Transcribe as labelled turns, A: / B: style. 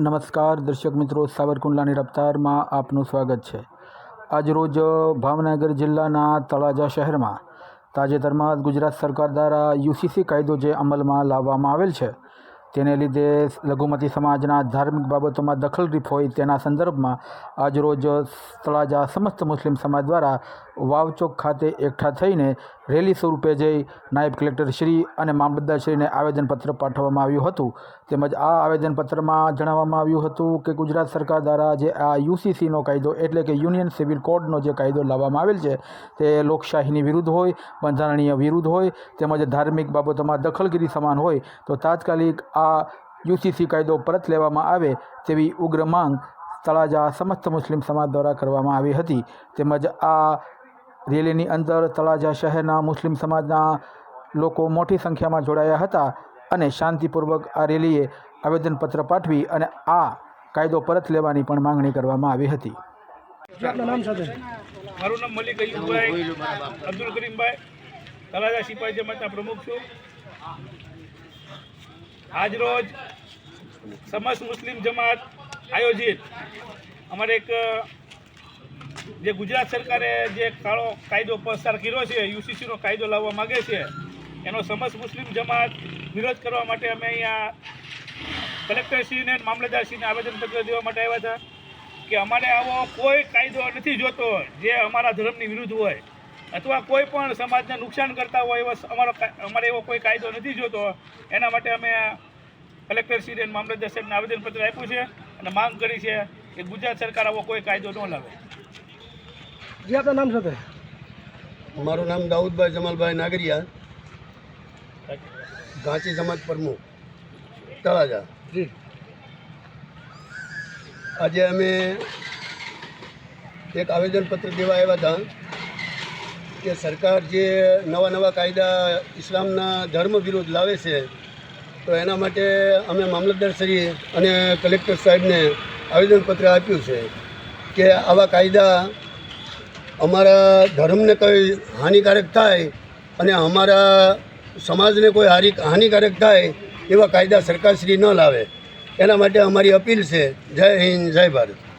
A: નમસ્કાર દર્શક મિત્રો, સાવરકુંડલાની રફતારમાં આપનું સ્વાગત છે. આજરોજ ભાવનગર જિલ્લાના તળાજા શહેરમાં તાજેતરમાં ગુજરાત સરકાર દ્વારા યુસીસી કાયદો જે અમલમાં લાવવામાં આવેલ છે તેને લીધે લઘુમતી સમાજના ધાર્મિક બાબતોમાં દખલરીપ હોય તેના સંદર્ભમાં આજરોજ તળાજા સમસ્ત મુસ્લિમ સમાજ દ્વારા વાવચોક ખાતે એકઠા થઈને રેલી સ્વરૂપે જઈ નાયબ કલેક્ટર શ્રી અને મામલતદારશ્રીને આવેદનપત્ર પાઠવવામાં આવ્યું હતું. તેમજ આ આવેદનપત્રમાં જણાવવામાં આવ્યું હતું કે ગુજરાત સરકાર દ્વારા જે આ યુસીસીનો કાયદો એટલે કે યુનિયન સિવિલ કોડનો જે કાયદો લાવવામાં આવેલ છે, તે લોકશાહીની વિરુદ્ધ હોય, બંધારણીય વિરુદ્ધ હોય, તેમજ ધાર્મિક બાબતોમાં દખલગીરી સમાન હોય, તો તાત્કાલિક યુસીસી કાયદો પરત લેવામાં આવે તેવી ઉગ્ર માંગ તળાજા સમસ્ત મુસ્લિમ સમાજ દ્વારા કરવામાં આવી હતી. તેમજ આ રેલીની અંદર તળાજા શહેરના મુસ્લિમ સમાજના લોકો મોટી સંખ્યામાં જોડાયા હતા અને શાંતિપૂર્વક આ રેલીએ આવેદનપત્ર પાઠવી અને આ કાયદો પરત લેવાની પણ માંગણી કરવામાં આવી હતી.
B: મારું નામ મલિક અબ્દુલ કરીમભાઈ તળાજા સિપાહી જમાતના પ્રમુખ છું. આજ રોજ સમસ્ત મુસ્લિમ જમાત આયોજિત અમારે એક, જે ગુજરાત સરકારે જે કાળો કાયદો પસાર કર્યો છે, યુસીસીનો કાયદો લાવવા માગે છે, એનો સમસ્ત મુસ્લિમ જમાત વિરોધ કરવા માટે અમે અહીંયા કલેક્ટરશ્રીને મામલતદારશ્રીને આવેદનપત્ર દેવા માટે આવ્યા હતા કે અમારે આવો કોઈ કાયદો નથી જોતો જે અમારા ધર્મની વિરુદ્ધ હોય. અથવા કોઈ પણ સમાજને નુકસાન કરતા હોય એવો અમારો અમારે એવો કોઈ કાયદો નથી જોતો. એના માટે અમે કલેક્ટરશ્રી અને મામલતદાર સાહેબને આવેદનપત્ર આપ્યું છે અને માંગ કરી છે કે ગુજરાત સરકાર આવો કોઈ કાયદો ન લાવે.
C: જી આપના નામ સાથે
D: મારું નામ દાઉદભાઈ જમાલભાઈ નાગરિયા. ઘાંચી સમાજ પ્રમુખ તળાજા.
C: જી.
D: આજે અમે એક આવેદનપત્ર દેવા આવ્યા હતા. કે સરકાર જે નવા નવા કાયદા ઇસ્લામના ધર્મ વિરુદ્ધ લાવે છે, તો એના માટે અમે મામલતદારશ્રી અને કલેક્ટર સાહેબને આવેદનપત્ર આપ્યું છે કે આવા કાયદા અમારા ધર્મને કોઈ હાનિકારક થાય અને અમારા સમાજને કોઈ હારી, હાનિકારક થાય એવા કાયદા સરકારશ્રી ન લાવે. એના માટે અમારી અપીલ છે. જય હિન્દ, જય ભારત.